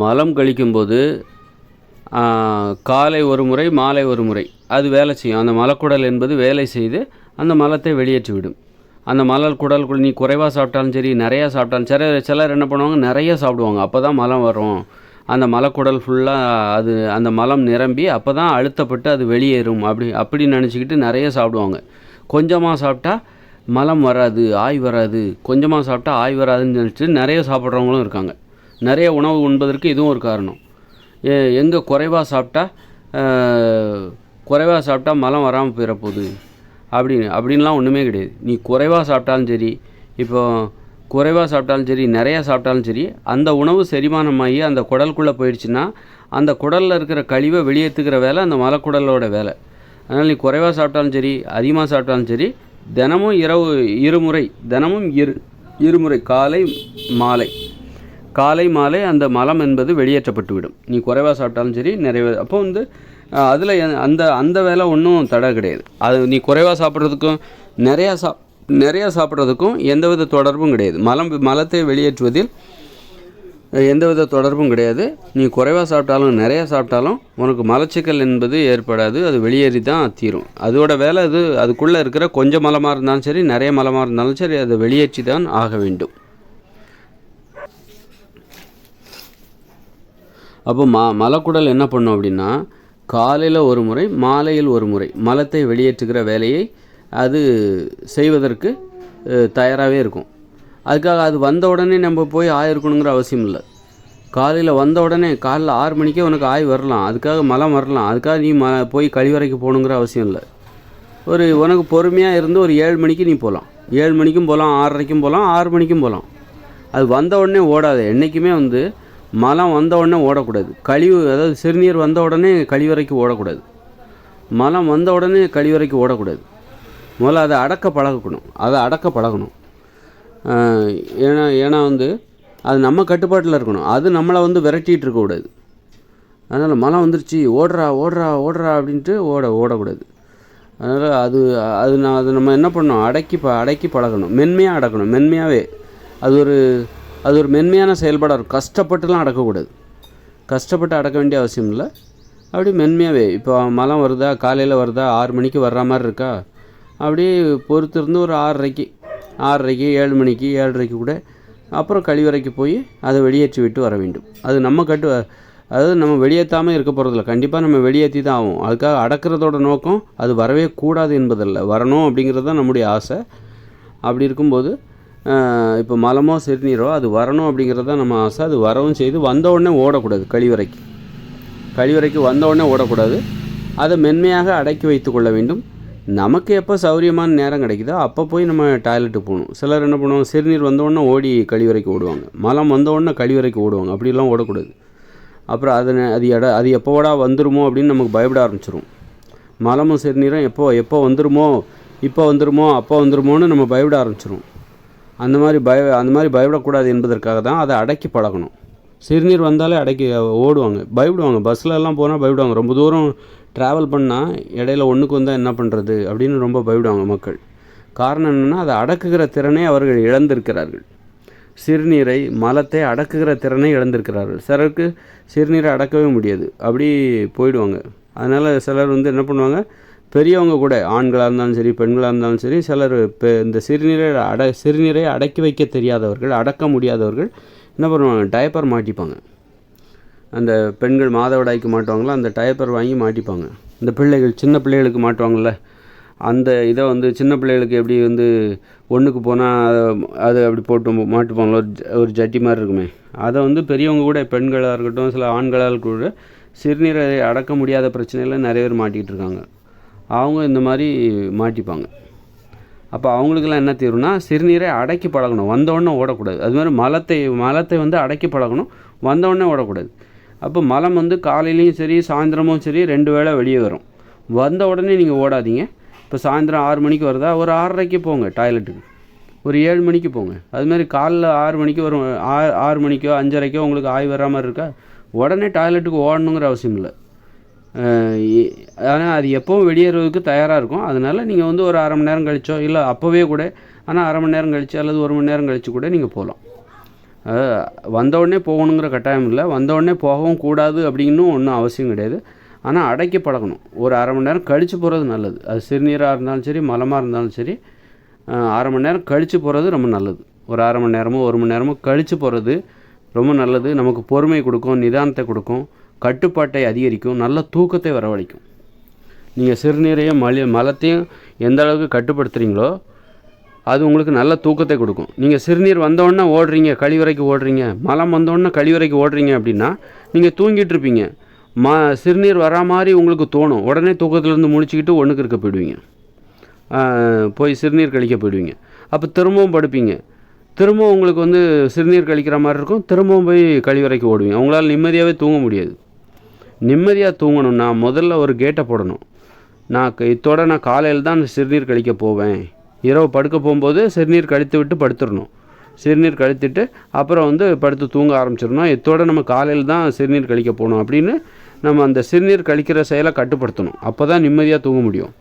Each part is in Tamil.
மலம் கழிக்கும்போது காலை ஒரு முறை மாலை ஒரு முறை அது வேலை செய்யும். அந்த மலக்குடல் என்பது வேலை செய்து அந்த மலத்தை வெளியேற்றிவிடும். அந்த மலர் குடல் நீ குறைவாக சாப்பிட்டாலும் சரி நிறையா சாப்பிட்டாலும் சில சிலர் என்ன பண்ணுவாங்க நிறைய சாப்பிடுவாங்க. அப்போ தான் மலம் வரும். அந்த மலக்குடல் ஃபுல்லாக அது அந்த மலம் நிரம்பி அப்போ தான் அழுத்தப்பட்டு அது வெளியேறும். அப்படி அப்படி நினச்சிக்கிட்டு நிறைய சாப்பிடுவாங்க. கொஞ்சமாக சாப்பிட்டா மலம் வராது ஆய் வராது. கொஞ்சமாக சாப்பிட்டா ஆய் வராதுன்னு நினச்சிட்டு நிறைய சாப்பிட்றவங்களும் இருக்காங்க. நிறைய உணவு உண்பதற்கு இதுவும் ஒரு காரணம். எங்கே குறைவாக சாப்பிட்டா குறைவாக சாப்பிட்டா மலம் வராமல் போயிட போகுது. அப்படின்னு அப்படின்லாம் ஒன்றுமே கிடையாது. நீ குறைவாக சாப்பிட்டாலும் சரி இப்போ குறைவாக சாப்பிட்டாலும் சரி நிறையா சாப்பிட்டாலும் சரி அந்த உணவு செரிமானமாகி அந்த குடலுக்குள்ளே போயிடுச்சுன்னா அந்த குடலில் இருக்கிற கழிவை வெளியேற்றுக்கிற வேலை அந்த மலக்குடலோட வேலை. அதனால் நீ குறைவாக சாப்பிட்டாலும் சரி அதிகமாக சாப்பிட்டாலும் சரி தினமும் இரவு இருமுறை தினமும் இரு இருமுறை காலை மாலை. காலை மாலை அந்த மலம் என்பது வெளியேற்றப்பட்டுவிடும். நீ குறைவாக சாப்பிட்டாலும் சரி நிறைய அப்போ வந்து அதில் அந்த அந்த வேலை ஒன்றும் தடை கிடையாது. அது நீ குறைவாக சாப்பிட்றதுக்கும் நிறையா சாப் நிறையா சாப்பிட்றதுக்கும் எந்தவித தொடர்பும் கிடையாது. மலம் மலத்தை வெளியேற்றுவதில் எந்தவித தொடர்பும் கிடையாது. நீ குறைவாக சாப்பிட்டாலும் நிறையா சாப்பிட்டாலும் உனக்கு மலச்சிக்கல் என்பது ஏற்படாது. அது வெளியேறி தான் தீரும். அதோட வேலை அது அதுக்குள்ளே இருக்கிற கொஞ்சம் மலமாக இருந்தாலும் சரி நிறைய மலமாக இருந்தாலும் சரி அதை வெளியேற்றி தான் ஆக வேண்டும். அப்போ மா மலக்குடல் என்ன பண்ணும் அப்படின்னா காலையில் ஒரு முறை மாலையில் ஒரு முறை மலத்தை வெளியேற்றுகிற வேலையை அது செய்வதற்கு தயாராகவே இருக்கும். அதுக்காக அது வந்த உடனே நம்ம போய் ஆயிருக்கணுங்கிற அவசியம் இல்லை. காலையில் வந்த உடனே காலைல ஆறு மணிக்கே உனக்கு ஆய் வரலாம் அதுக்காக மலம் வரலாம் அதுக்காக நீ ம போய் கழிவறைக்கு போகணுங்கிற அவசியம் இல்லை. ஒரு உனக்கு பொறுமையாக இருந்து ஒரு ஏழு மணிக்கு நீ போகலாம். ஏழு மணிக்கும் போகலாம் ஆறரைக்கும் போகலாம் ஆறு மணிக்கும் போகலாம். அது வந்த உடனே ஓடாது. என்றைக்குமே வந்து மலம் வந்த உடனே ஓடக்கூடாது. கழிவு அதாவது சிறுநீர் வந்த உடனே கழிவறைக்கு ஓடக்கூடாது. மலம் வந்த உடனே கழிவறைக்கு ஓடக்கூடாது. முதல்ல அதை அடக்க பழகணும். அதை அடக்க பழகணும். ஏன்னா ஏன்னா வந்து அது நம்ம கட்டுப்பாட்டில் இருக்கணும். அது நம்மளை வந்து விரட்டிகிட்டு இருக்கக்கூடாது அதனால் மலம் வந்துருச்சு ஓடுறா ஓடுறா ஓடுறா அப்படின்ட்டு ஓட ஓடக்கூடாது. அதனால் அது அது நான் அது நம்ம என்ன பண்ணணும்? அடக்கி ப அடக்கி பழகணும். மென்மையாக அடக்கணும். மென்மையாகவே அது ஒரு அது ஒரு மென்மையான செயல்பாடாக இருக்கும். கஷ்டப்பட்டுலாம் அடக்கக்கூடாது. கஷ்டப்பட்டு அடக்க வேண்டிய அவசியம் இல்லை. அப்படி மென்மையாகவே இப்போ மலம் வருதா காலையில் வருதா ஆறு மணிக்கு வர்ற மாதிரி இருக்கா? அப்படி பொறுத்திருந்து ஒரு ஆறரைக்கு ஆறரைக்கு ஏழு மணிக்கு ஏழரைக்கு கூட அப்புறம் கழிவறைக்கு போய் அதை வெளியேற்றி விட்டு வர வேண்டும். அது நம்ம கட்டு அதாவது நம்ம வெளியேற்றாமல் இருக்க போகிறதில்ல கண்டிப்பாக நம்ம வெளியேற்றி தான் ஆகும் அதுக்காக அடக்கிறதோட நோக்கம் அது வரவே கூடாது என்பதல்ல. வரணும் அப்படிங்கிறது தான் நம்முடைய ஆசை. அப்படி இருக்கும்போது இப்போ மலமோ சிறுநீரோ அது வரணும் அப்படிங்கிறது தான் நம்ம ஆசை. அது வரவும் செய்து வந்த உடனே ஓடக்கூடாது கழிவறைக்கு. கழிவறைக்கு வந்த உடனே ஓடக்கூடாது. அதை மென்மையாக அடக்கி வைத்து கொள்ள வேண்டும். நமக்கு எப்போ சௌரியமான நேரம் கிடைக்குதோ அப்போ போய் நம்ம டாய்லெட்டுக்கு போகணும். சிலர் என்ன பண்ணுவாங்க சிறுநீர் வந்த ஓடி கழிவறைக்கு ஓடுவாங்க. மலம் வந்த உடனே கழிவறைக்கு ஓடுவாங்க. அப்படிலாம் ஓடக்கூடாது. அப்புறம் அது அது எட அது எப்போடா வந்துருமோ அப்படின்னு நமக்கு பயப்பட ஆரம்பிச்சிரும். மலமும் சிறுநீரும் எப்போ எப்போ வந்துருமோ இப்போ வந்துருமோ அப்போ வந்துருமோன்னு நம்ம பயப்பட ஆரம்பிச்சிரும். அந்த மாதிரி பய அந்த மாதிரி பயப்படக்கூடாது என்பதற்காக தான் அதை அடக்கி பழகணும். சிறுநீர் வந்தாலே அடக்கி ஓடுவாங்க. பயப்படுவாங்க. பஸ்லலாம் போனால் பயப்படுவாங்க. ரொம்ப தூரம் ட்ராவல் பண்ணால் இடையில ஒன்றுக்கு வந்தால் என்ன பண்ணுறது அப்படின்னு ரொம்ப பயப்படுவாங்க மக்கள். காரணம் என்னென்னா அதை அடக்குகிற திறனை அவர்கள் இழந்திருக்கிறார்கள். சிறுநீரை மலத்தை அடக்குகிற திறனை இழந்திருக்கிறார்கள். சிலருக்கு சிறுநீரை அடக்கவே முடியாது. அப்படி போயிடுவாங்க. அதனால் சிலர் வந்து என்ன பண்ணுவாங்க? பெரியவங்க கூட ஆண்களாக இருந்தாலும் சரி பெண்களாக இருந்தாலும் சரி சிலர் இப்போ இந்த சிறுநீரை அட சிறுநீரை அடக்கி வைக்க தெரியாதவர்கள் அடக்க முடியாதவர்கள் என்ன பண்ணுவாங்க? டயப்பர் மாட்டிப்பாங்க. அந்த பெண்கள் மாதவிடாய்க்கு மாட்டுவாங்களோ? அந்த டயப்பர் வாங்கி மாட்டிப்பாங்க. இந்த பிள்ளைகள் சின்ன பிள்ளைகளுக்கு மாட்டுவாங்கள்ல அந்த இதை வந்து சின்ன பிள்ளைகளுக்கு எப்படி வந்து ஒன்றுக்கு போனால் அது அப்படி போட்டு மாட்டுப்பாங்களோ? ஒரு ஜ- ஒரு ஜட்டி மாதிரி இருக்குமே. அதை வந்து பெரியவங்க கூட பெண்களாக இருக்கட்டும் சில ஆண்களாக கூட சிறுநீரை அடக்க முடியாத பிரச்சனையில் நிறைய பேர் மாட்டிக்கிட்டு இருக்காங்க. அவங்க இந்த மாதிரி மாட்டிப்பாங்க. அப்போ அவங்களுக்கெல்லாம் என்ன தீரும்னா சிறுநீரை அடக்கி பழகணும். வந்தவுடனே ஓடக்கூடாது. அது மாதிரி மலத்தை மலத்தை வந்து அடக்கி பழகணும். வந்தவுடனே ஓடக்கூடாது. அப்போ மலம் வந்து காலையிலையும் சரி சாயந்தரமும் சரி ரெண்டு வேளை வெளியே வரும். வந்த உடனே நீங்கள் ஓடாதீங்க. இப்போ சாயந்தரம் ஆறு மணிக்கு வருதா? ஒரு ஆறரைக்கு போங்க டாய்லெட்டுக்கு. ஒரு ஏழு மணிக்கு போங்க. அதுமாதிரி காலைல ஆறு மணிக்கு ஒரு ஆறு ஆறு மணிக்கோ அஞ்சரைக்கோ உங்களுக்கு ஆய் வர மாதிரி இருக்கா? உடனே டாய்லெட்டுக்கு ஓடணுங்கிற அவசியம் இல்லை. ஆனால் அது எப்போவும் வெளியேறதுக்கு தயாராக இருக்கும். அதனால் நீங்கள் வந்து ஒரு அரை மணி நேரம் கழிச்சோ இல்லை அப்போவே கூட ஆனால் அரை மணி நேரம் கழிச்சு அல்லது ஒரு மணி நேரம் கழிச்சு கூட நீங்கள் போகலாம். வந்த உடனே போகணுங்கிற கட்டாயம் இல்லை. வந்த உடனே போகவும் கூடாது அப்படின்னு ஒன்றும் அவசியம் கிடையாது. ஆனால் அடைக்க பழகணும் ஒரு அரை மணி நேரம் கழித்து போகிறது நல்லது. அது சிறுநீராக இருந்தாலும் சரி மலமாக இருந்தாலும் சரி அரை மணி நேரம் கழித்து போகிறது ரொம்ப நல்லது. ஒரு அரை மணி நேரமோ ஒரு மணி நேரமோ கழித்து போகிறது ரொம்ப நல்லது. நமக்கு பொறுமை கொடுக்கும் நிதானத்தை கொடுக்கும். கட்டுப்பாட்டை அதிகரிக்கும் நல்ல தூக்கத்தை வரவழைக்கும். நீங்கள் சிறுநீரையும் மலி மலத்தையும் எந்த அளவுக்கு கட்டுப்படுத்துகிறீங்களோ அது உங்களுக்கு நல்ல தூக்கத்தை கொடுக்கும். நீங்கள் சிறுநீர் வந்தோடனே ஓடுறீங்க கழிவறைக்கு ஓடுறீங்க மலம் வந்தோடனே கழிவறைக்கு ஓடுறீங்க அப்படின்னா நீங்கள் தூங்கிட்டு இருப்பீங்க. ம சிறுநீர் வரா மாதிரி உங்களுக்கு தோணும். உடனே தூக்கத்துலேருந்து முடிச்சுக்கிட்டு ஒன்றுக்கு இருக்க போயிடுவீங்க. போய் சிறுநீர் கழிக்க போயிடுவீங்க. அப்போ திரும்பவும் படுப்பீங்க. திரும்பவும் உங்களுக்கு வந்து சிறுநீர் கழிக்கிற மாதிரி இருக்கும். திரும்பவும் போய் கழிவறைக்கு ஓடுவீங்க. அவங்களால நிம்மதியாகவே தூங்க முடியாது. நிம்மதியாக தூங்கணும்னா முதல்ல ஒரு கேட்டை போடணும். நான் க- இத்தோட நான் காலையில் தான் சிறுநீர் கழிக்க போவேன். இரவு படுக்க போகும்போது சிறுநீர் கழித்து விட்டு படுத்துடணும். சிறுநீர் கழித்துட்டு அப்புறம் வந்து படுத்து தூங்க ஆரம்பிச்சிடணும். இத்தோட நம்ம காலையில் தான் சிறுநீர் கழிக்க போகணும் அப்படின்னு நம்ம அந்த சிறுநீர் கழிக்கிற செயலை கட்டுப்படுத்தணும். அப்போ தான் நிம்மதியாக தூங்க முடியும்.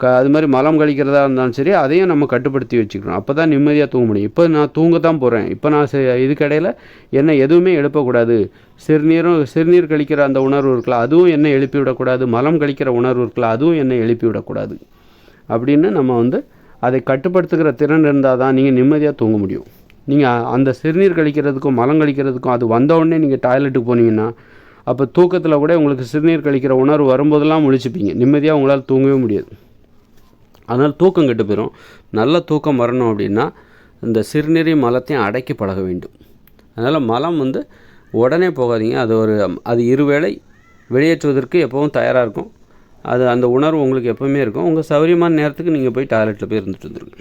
க அது மாதிரி மலம் கழிக்கிறதா இருந்தாலும் சரி அதையும் நம்ம கட்டுப்படுத்தி வச்சுக்கணும். அப்போ தான் நிம்மதியாக தூங்க முடியும். இப்போ நான் தூங்க தான் போகிறேன் இப்போ நான் செ- இதுக்கிடையில் என்ன எதுவுமே எழுப்பக்கூடாது. சிறுநீரும் சிறுநீர் கழிக்கிற அந்த உணர்வு இருக்கலாம் அதுவும் என்ன எழுப்பிவிடக்கூடாது. மலம் கழிக்கிற உணர்வு இருக்கலாம் அதுவும் என்ன எழுப்பி விடக்கூடாது அப்படின்னு நம்ம வந்து அதை கட்டுப்படுத்துகிற திறன் இருந்தால் தான் நீங்கள் நிம்மதியாக தூங்க முடியும். நீங்கள் அந்த சிறுநீர் கழிக்கிறதுக்கும் மலம் கழிக்கிறதுக்கும் அது வந்தவுடனே நீங்கள் டாய்லெட்டுக்கு போனீங்கன்னா அப்போ தூக்கத்தில் கூட உங்களுக்கு சிறுநீர் கழிக்கிற உணர்வு வரும்போதெல்லாம் முழிச்சுப்பீங்க. நிம்மதியாக உங்களால் தூங்கவே முடியாது. அதனால் தூக்கம் கெட்டு போயிடும் நல்ல தூக்கம் வரணும் அப்படின்னா இந்த சிறுநீரையும் மலத்தையும் அடக்கி பழக வேண்டும். அதனால் மலம் வந்து உடனே போகாதீங்க. அது ஒரு அது இருவேளை வெளியேற்றுவதற்கு எப்போவும் தயாராக இருக்கும். அது அந்த உணர்வு உங்களுக்கு எப்போவுமே இருக்கும். உங்கள் சௌகரியமான நேரத்துக்கு நீங்கள் போய் டாய்லெட்டில் போய் இருந்துட்டு வந்துருங்க.